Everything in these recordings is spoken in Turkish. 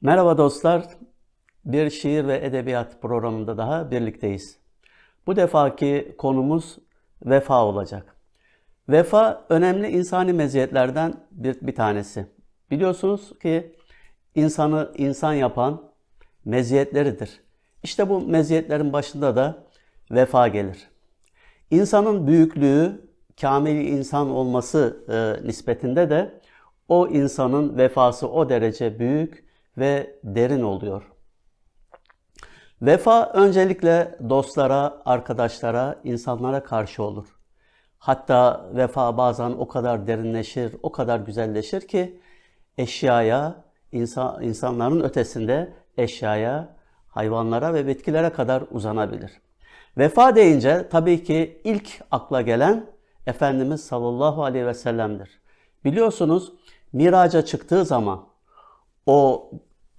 Merhaba dostlar. Bir şiir ve edebiyat programında daha birlikteyiz. Bu defaki konumuz vefa olacak. Vefa önemli insani meziyetlerden bir, bir tanesi. Biliyorsunuz ki insanı insan yapan meziyetleridir. İşte bu meziyetlerin başında da vefa gelir. İnsanın büyüklüğü, kamil insan olması e, nispetinde de o insanın vefası o derece büyük ve derin oluyor. Vefa öncelikle dostlara, arkadaşlara, insanlara karşı olur. Hatta vefa bazen o kadar derinleşir, o kadar güzelleşir ki eşyaya, insan, insanların ötesinde eşyaya, hayvanlara ve bitkilere kadar uzanabilir. Vefa deyince tabii ki ilk akla gelen Efendimiz sallallahu aleyhi ve sellem'dir. Biliyorsunuz miraca çıktığı zaman o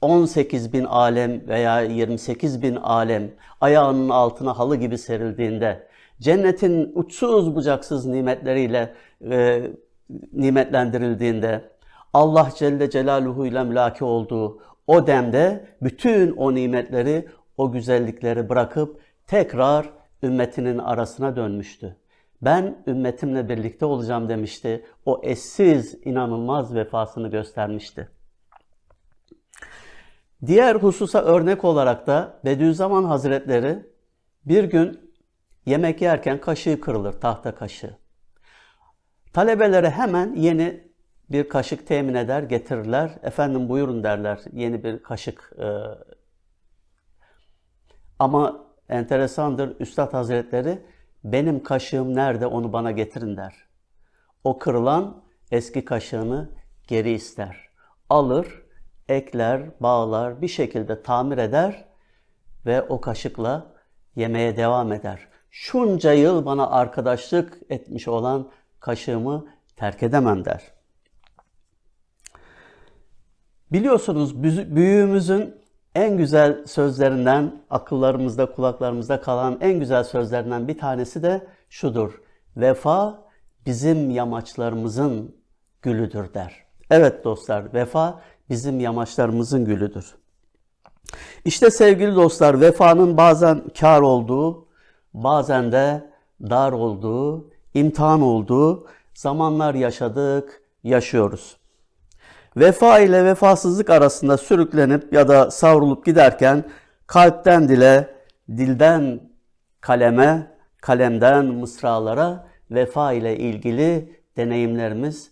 18 bin alem veya 28 bin alem ayağının altına halı gibi serildiğinde cennetin uçsuz bucaksız nimetleriyle e, nimetlendirildiğinde Allah Celle Celaluhu ile mülaki olduğu o demde bütün o nimetleri, o güzellikleri bırakıp tekrar ümmetinin arasına dönmüştü. Ben ümmetimle birlikte olacağım demişti. O eşsiz, inanılmaz vefasını göstermişti. Diğer hususa örnek olarak da Bediüzzaman Hazretleri bir gün yemek yerken kaşığı kırılır, tahta kaşığı. Talebelere hemen yeni bir kaşık temin eder, getirirler. Efendim buyurun derler, yeni bir kaşık. E, ama enteresandır, Üstad Hazretleri benim kaşığım nerede onu bana getirin der. O kırılan eski kaşığını geri ister. Alır, ekler, bağlar, bir şekilde tamir eder ve o kaşıkla yemeye devam eder. Şunca yıl bana arkadaşlık etmiş olan kaşığımı terk edemem der. Biliyorsunuz büyüğümüzün en güzel sözlerinden, akıllarımızda, kulaklarımızda kalan en güzel sözlerinden bir tanesi de şudur. Vefa bizim yamaçlarımızın gülüdür der. Evet dostlar, vefa bizim yamaçlarımızın gülüdür. İşte sevgili dostlar, vefanın bazen kar olduğu, bazen de dar olduğu, imtihan olduğu zamanlar yaşadık, yaşıyoruz. Vefa ile vefasızlık arasında sürüklenip ya da savrulup giderken kalpten dile, dilden kaleme, kalemden mısralara vefa ile ilgili deneyimlerimiz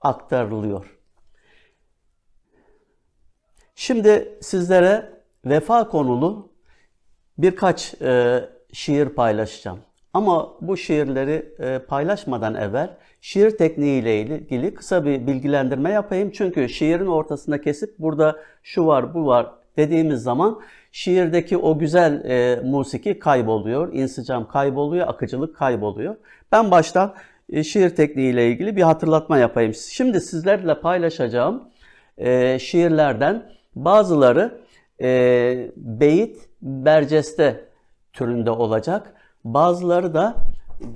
aktarılıyor. Şimdi sizlere vefa konulu birkaç e, şiir paylaşacağım. Ama bu şiirleri e, paylaşmadan evvel şiir tekniğiyle ilgili kısa bir bilgilendirme yapayım. Çünkü şiirin ortasında kesip burada şu var bu var dediğimiz zaman şiirdeki o güzel e, musiki kayboluyor, insicam kayboluyor, akıcılık kayboluyor. Ben baştan e, şiir tekniğiyle ilgili bir hatırlatma yapayım. Şimdi sizlerle paylaşacağım e, şiirlerden bazıları e, beyit berceste türünde olacak. Bazıları da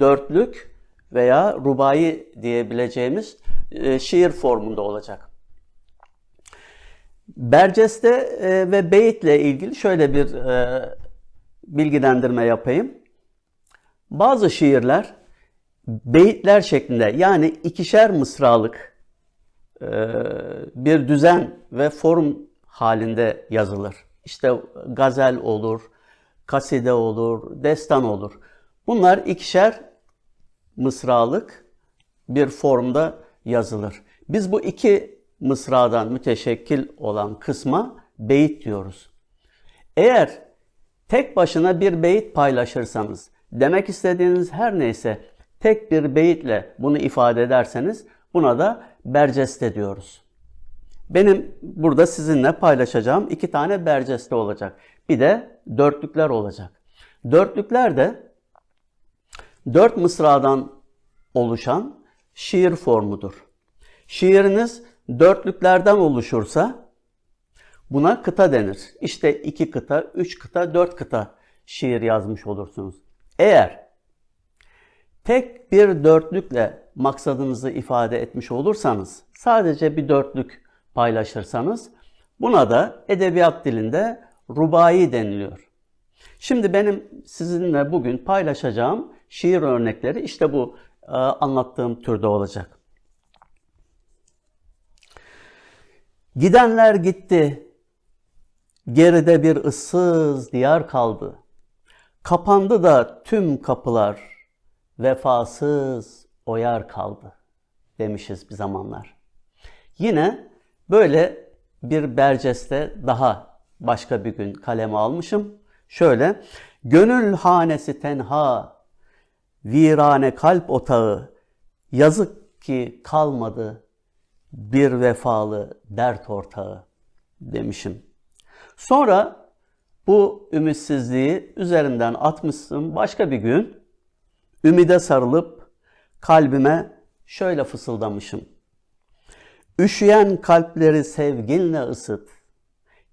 dörtlük veya rubai diyebileceğimiz e, şiir formunda olacak. Berceste e, ve beyitle ilgili şöyle bir e, bilgilendirme yapayım. Bazı şiirler beyitler şeklinde yani ikişer mısralık bir düzen ve form halinde yazılır. İşte gazel olur, kaside olur, destan olur. Bunlar ikişer mısralık bir formda yazılır. Biz bu iki mısradan müteşekkil olan kısma beyit diyoruz. Eğer tek başına bir beyit paylaşırsanız, demek istediğiniz her neyse tek bir beyitle bunu ifade ederseniz buna da berceste diyoruz. Benim burada sizinle paylaşacağım iki tane berceste olacak. Bir de dörtlükler olacak. Dörtlükler de dört mısradan oluşan şiir formudur. Şiiriniz dörtlüklerden oluşursa buna kıta denir. İşte iki kıta, üç kıta, dört kıta şiir yazmış olursunuz. Eğer tek bir dörtlükle maksadınızı ifade etmiş olursanız, sadece bir dörtlük paylaşırsanız Buna da edebiyat dilinde rubai deniliyor. Şimdi benim sizinle bugün paylaşacağım şiir örnekleri işte bu e, anlattığım türde olacak. Gidenler gitti, geride bir ıssız diyar kaldı. Kapandı da tüm kapılar, vefasız o yer kaldı demişiz bir zamanlar. Yine böyle bir berceste daha başka bir gün kaleme almışım. Şöyle, gönül hanesi tenha, virane kalp otağı, yazık ki kalmadı bir vefalı dert ortağı demişim. Sonra bu ümitsizliği üzerinden atmışsın başka bir gün ümide sarılıp kalbime şöyle fısıldamışım. Üşüyen kalpleri sevginle ısıt.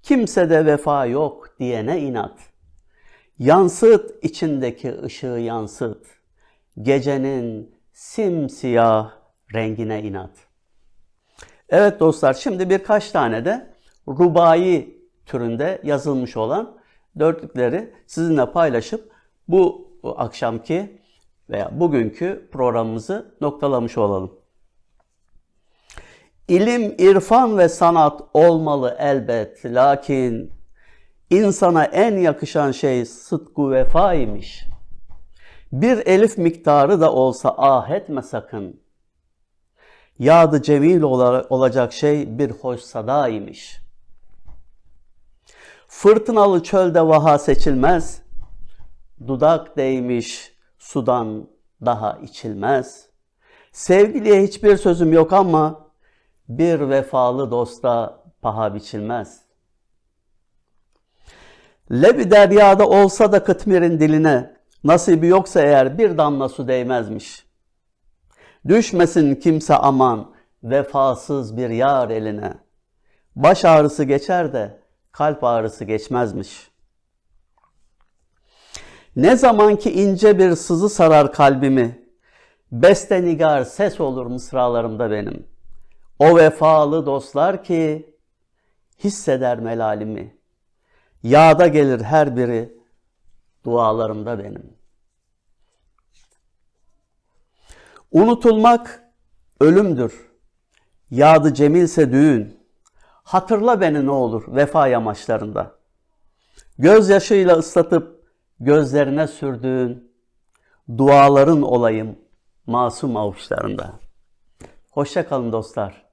Kimsede vefa yok diyene inat. Yansıt içindeki ışığı yansıt. Gecenin simsiyah rengine inat. Evet dostlar şimdi birkaç tane de rubai türünde yazılmış olan dörtlükleri sizinle paylaşıp bu akşamki veya bugünkü programımızı noktalamış olalım. İlim, irfan ve sanat olmalı elbet. Lakin insana en yakışan şey sıdku vefa imiş. Bir elif miktarı da olsa ah etme sakın. Yadı cemil olacak şey bir hoş sada imiş. Fırtınalı çölde vaha seçilmez. Dudak değmiş sudan daha içilmez. Sevgiliye hiçbir sözüm yok ama bir vefalı dosta paha biçilmez. Lebi deryada olsa da kıtmirin diline, nasibi yoksa eğer bir damla su değmezmiş. Düşmesin kimse aman, vefasız bir yar eline. Baş ağrısı geçer de kalp ağrısı geçmezmiş. Ne zaman ki ince bir sızı sarar kalbimi, beste nigar ses olur mısralarımda benim. O vefalı dostlar ki hisseder melalimi. Yağda gelir her biri dualarımda benim. Unutulmak ölümdür. Yadı cemilse düğün. Hatırla beni ne olur vefa yamaçlarında. Gözyaşıyla ıslatıp gözlerine sürdüğün duaların olayım masum avuçlarında. Hoşça kalın dostlar.